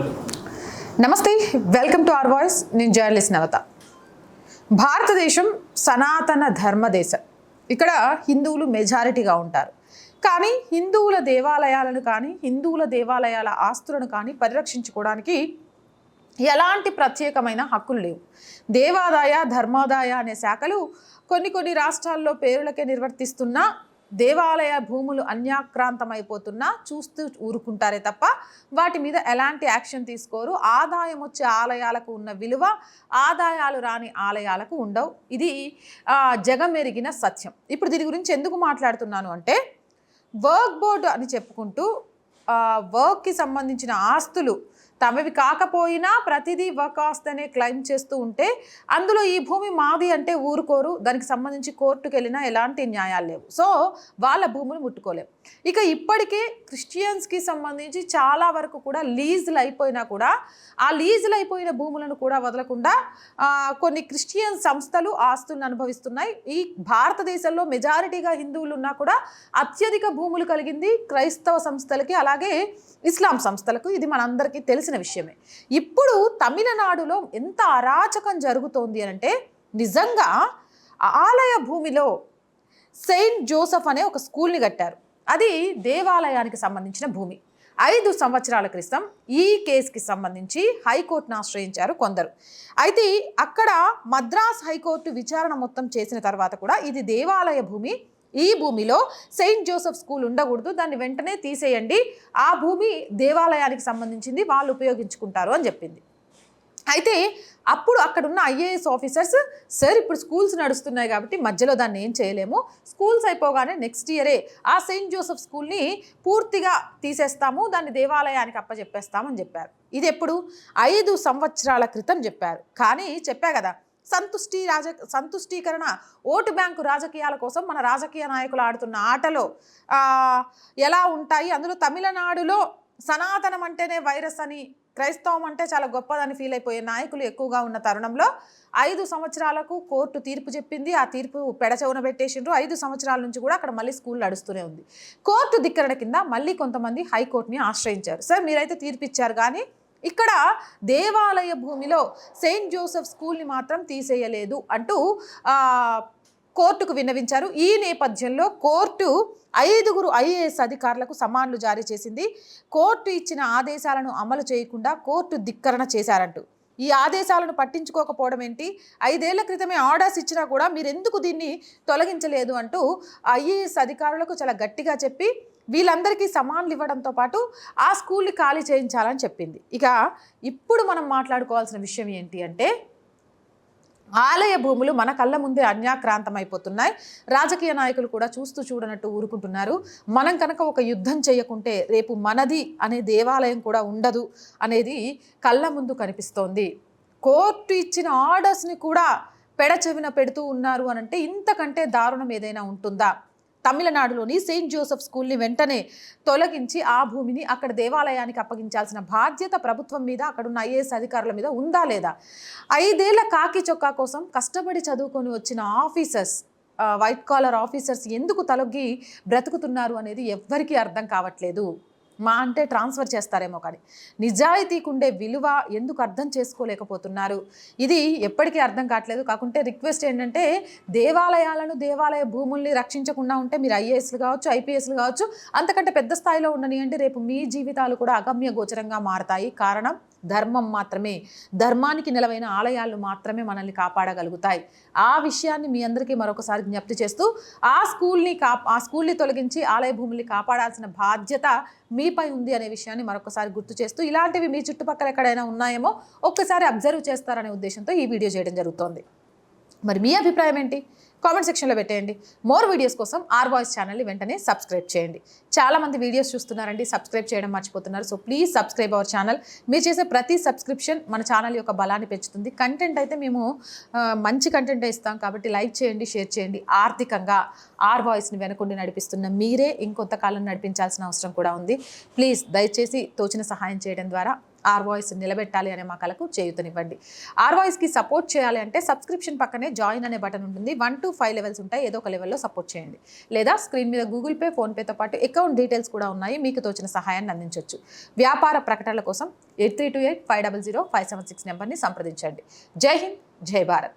నమస్తే welcome to R voice. నేను journalist Navatha. భారతదేశం సనాతన ధర్మ దేశం. ఇక్కడ హిందువులు మెజారిటీగా ఉంటారు. కానీ హిందువుల దేవాలయాలను కానీ హిందువుల దేవాలయాల ఆస్తులను కానీ పరిరక్షించుకోవడానికి ఎలాంటి ప్రత్యేకమైన హక్కులు లేవు. దేవాదాయ ధర్మాదాయ అనే శాఖలు కొన్ని కొన్ని రాష్ట్రాల్లో పేరులకే నిర్వర్తిస్తున్న దేవాలయ భూములు అన్యాక్రాంతమైపోతున్నా చూస్తూ ఊరుకుంటారే తప్ప వాటి మీద ఎలాంటి యాక్షన్ తీసుకోరు. ఆదాయం వచ్చే ఆలయాలకు ఉన్న విలువ ఆదాయాలు రాని ఆలయాలకు ఉండవు. ఇది జగమెరిగిన సత్యం. ఇప్పుడు దీని గురించి ఎందుకు మాట్లాడుతున్నాను అంటే వర్క్ బోర్డు అని చెప్పుకుంటూ వర్క్కి సంబంధించిన ఆస్తులు తమవి కాకపోయినా ప్రతిదీ వకాస్త్ అనే క్లెయిమ్ చేస్తూ ఉంటే అందులో ఈ భూమి మాది అంటే ఊరుకోరు. దానికి సంబంధించి కోర్టుకు వెళ్ళినా ఎలాంటి న్యాయాలు లేవు. సో వాళ్ళ భూములు ముట్టుకోలేవు ఇక ఇప్పటికే క్రిస్టియన్స్కి సంబంధించి చాలా వరకు కూడా లీజులు అయిపోయినా కూడా ఆ లీజులు అయిపోయిన భూములను కూడా వదలకుండా కొన్ని క్రిస్టియన్ సంస్థలు ఆస్తులను అనుభవిస్తున్నాయి. ఈ భారతదేశంలో మెజారిటీగా హిందువులు ఉన్నా కూడా అత్యధిక భూములు కలిగింది క్రైస్తవ సంస్థలకి అలాగే ఇస్లాం సంస్థలకు. ఇది మనందరికీ తెలిసిన విషయమే. ఇప్పుడు తమిళనాడులో ఎంత అరాచకం జరుగుతోంది అని అంటే నిజంగా ఆలయ భూమిలో సెయింట్ జోసఫ్ అనే ఒక స్కూల్ని కట్టారు. అది దేవాలయానికి సంబంధించిన భూమి. ఐదు సంవత్సరాల క్రితం ఈ కేసుకి సంబంధించి హైకోర్టును ఆశ్రయించారు కొందరు. అయితే అక్కడ మద్రాస్ హైకోర్టు విచారణ మొత్తం చేసిన తర్వాత కూడా ఇది దేవాలయ భూమి ఈ భూమిలో సెయింట్ జోసెఫ్ స్కూల్ ఉండకూడదు. దాన్ని వెంటనే తీసేయండి. ఆ భూమి దేవాలయానికి సంబంధించింది. వాళ్ళు ఉపయోగించుకుంటారు అని చెప్పింది. అయితే అప్పుడు అక్కడున్న ఐఏఎస్ ఆఫీసర్స్ సార్ ఇప్పుడు స్కూల్స్ నడుస్తున్నాయి కాబట్టి మధ్యలో దాన్ని ఏం చేయలేము. స్కూల్స్ అయిపోగానే నెక్స్ట్ ఇయరే ఆ సెయింట్ జోసెఫ్ స్కూల్ని పూర్తిగా తీసేస్తాము. దాన్ని దేవాలయానికి అప్పచెప్పేస్తామని చెప్పారు. ఇది ఎప్పుడు? ఐదు సంవత్సరాల క్రితం చెప్పారు. కానీ చెప్పా కదా సంతుష్టి రాజ సంతుష్టీకరణ ఓటు బ్యాంకు రాజకీయాల కోసం మన రాజకీయ నాయకులు ఆడుతున్న ఆటలో ఎలా ఉంటాయి? అందులో తమిళనాడులో సనాతనం అంటేనే వైరస్ అని క్రైస్తవం అంటే చాలా గొప్పదని ఫీల్ అయిపోయే నాయకులు ఎక్కువగా ఉన్న తరుణంలో ఐదు సంవత్సరాలకు కోర్టు తీర్పు చెప్పింది. ఆ తీర్పు పెడచవున పెట్టేసిండ్రు. ఐదు సంవత్సరాల నుంచి కూడా అక్కడ మళ్ళీ స్కూల్ నడుస్తూనే ఉంది. కోర్టు ధిక్కరణ కింద మళ్ళీ కొంతమంది హైకోర్టుని ఆశ్రయించారు. సార్ మీరైతే తీర్పు ఇచ్చారు కానీ ఇక్కడ దేవాలయ భూమిలో సెయింట్ జోసెఫ్ స్కూల్ని మాత్రం తీసేయలేదు అంటూ కోర్టుకు విన్నవించారు. ఈ నేపథ్యంలో కోర్టు ఐదుగురు ఐఏఎస్ అధికారులకు సమాన్లు జారీ చేసింది. కోర్టు ఇచ్చిన ఆదేశాలను అమలు చేయకుండా కోర్టు ధిక్కరణ చేశారంటూ. ఈ ఆదేశాలను పట్టించుకోకపోవడం ఏంటి? ఐదేళ్ళ క్రితమే ఆర్డర్స్ ఇచ్చినా కూడా మీరెందుకు దీన్ని తొలగించలేదు అంటూ ఐఏఎస్ అధికారులకు చాలా గట్టిగా చెప్పి వీళ్ళందరికీ సమాన్లు ఇవ్వడంతో పాటు ఆ స్కూల్ని ఖాళీ చేయించాలని చెప్పింది. ఇక ఇప్పుడు మనం మాట్లాడుకోవాల్సిన విషయం ఏంటి అంటే ఆలయ భూములు మన కళ్ళ ముందే అన్యాక్రాంతమైపోతున్నాయి. రాజకీయ నాయకులు కూడా చూస్తూ చూడనట్టు ఊరుకుంటున్నారు. మనం కనుక ఒక యుద్ధం చేయకుంటే రేపు మనది అనే దేవాలయం కూడా ఉండదు అనేది కళ్ళ ముందు కనిపిస్తోంది. కోర్టు ఇచ్చిన ఆర్డర్స్ని కూడా పెడచెవిన పెడుతూ ఉన్నారు అని అంటే ఇంతకంటే దారుణం ఏదైనా ఉంటుందా? తమిళనాడులోని సెయింట్ జోసెఫ్ స్కూల్ని వెంటనే తొలగించి ఆ భూమిని అక్కడ దేవాలయానికి అప్పగించాల్సిన బాధ్యత ప్రభుత్వం మీద అక్కడున్న ఐఏఎస్ అధికారుల మీద ఉందా లేదా? ఐదేళ్ళ కాకి చొక్కా కోసం కష్టపడి చదువుకొని వచ్చిన ఆఫీసర్స్ వైట్ కాలర్ ఆఫీసర్స్ ఎందుకు తలొగ్గి బ్రతుకుతున్నారు అనేది ఎవ్వరికీ అర్థం కావట్లేదు. మా అంటే ట్రాన్స్ఫర్ చేస్తారేమో కానీ. నిజాయితీకి ఉండే విలువ ఎందుకు అర్థం చేసుకోలేకపోతున్నారు? ఇది ఎప్పటికీ అర్థం కావట్లేదు. కాకుంటే రిక్వెస్ట్ ఏంటంటే దేవాలయాలను దేవాలయ భూముల్ని రక్షించకుండా ఉంటే మీరు ఐఏఎస్లు కావచ్చు ఐపీఎస్లు కావచ్చు అంతకంటే పెద్ద స్థాయిలో ఉండనియంటే రేపు మీ జీవితాలు కూడా అగమ్య గోచరంగా మారతాయి. కారణం? ధర్మం మాత్రమే ధర్మానికి నిలవైన ఆలయాలు మాత్రమే మనల్ని కాపాడగలుగుతాయి. ఆ విషయాన్ని మీ అందరికీ మరొకసారి జ్ఞప్తి చేస్తూ ఆ స్కూల్ని కా ఆ స్కూల్ని తొలగించి ఆలయ భూముల్ని కాపాడాల్సిన బాధ్యత మీపై ఉంది అనే విషయాన్ని మరొకసారి గుర్తు చేస్తూ ఇలాంటివి మీ చుట్టుపక్కల ఎక్కడైనా ఉన్నాయేమో ఒక్కసారి అబ్జర్వ్ చేస్తారనే ఉద్దేశంతో ఈ వీడియో చేయడం జరుగుతోంది. మరి మీ అభిప్రాయం ఏంటి? కామెంట్ సెక్షన్లో పెట్టేయండి. మోర్ వీడియోస్ కోసం ఆర్ వాయిస్ ఛానల్ని వెంటనే సబ్స్క్రైబ్ చేయండి. చాలా మంది వీడియోస్ చూస్తున్నారండి సబ్స్క్రైబ్ చేయడం మర్చిపోతున్నారు. So please subscribe our channel మీరు చేసే ప్రతి సబ్స్క్రిప్షన్ మన ఛానల్ యొక్క బలాన్ని పెంచుతుంది. కంటెంట్ అయితే మేము మంచి కంటెంట్ ఇస్తాం కాబట్టి లైక్ చేయండి షేర్ చేయండి. ఆర్థికంగా ఆర్ వాయిస్ని వెనకుండి నడిపిస్తున్న మీరే ఇంకొంతకాలం నడిపించాల్సిన అవసరం కూడా ఉంది. ప్లీజ్ దయచేసి తోచిన సహాయం చేయడం ద్వారా ఆర్వాయిస్ నిలబెట్టాలి అనే మా కలకు చేయుతనివ్వండి. ఆర్వాయిస్కి సపోర్ట్ చేయాలి అంటే సబ్స్క్రిప్షన్ పక్కనే జాయిన్ అనే బటన్ ఉంటుంది. వన్ టు ఫైవ్ లెవెల్స్ ఉంటాయి. ఏదో ఒక లెవెల్లో సపోర్ట్ చేయండి. లేదా స్క్రీన్ మీద గూగుల్ పే ఫోన్పేతో పాటు అకౌంట్ డీటెయిల్స్ కూడా ఉన్నాయి. మీకు తోచిన సహాయాన్ని అందించవచ్చు వ్యాపార ప్రకటనల కోసం eight three two eight five double zero five seven six నెంబర్ని సంప్రదించండి. జై హింద్ జై భారత్.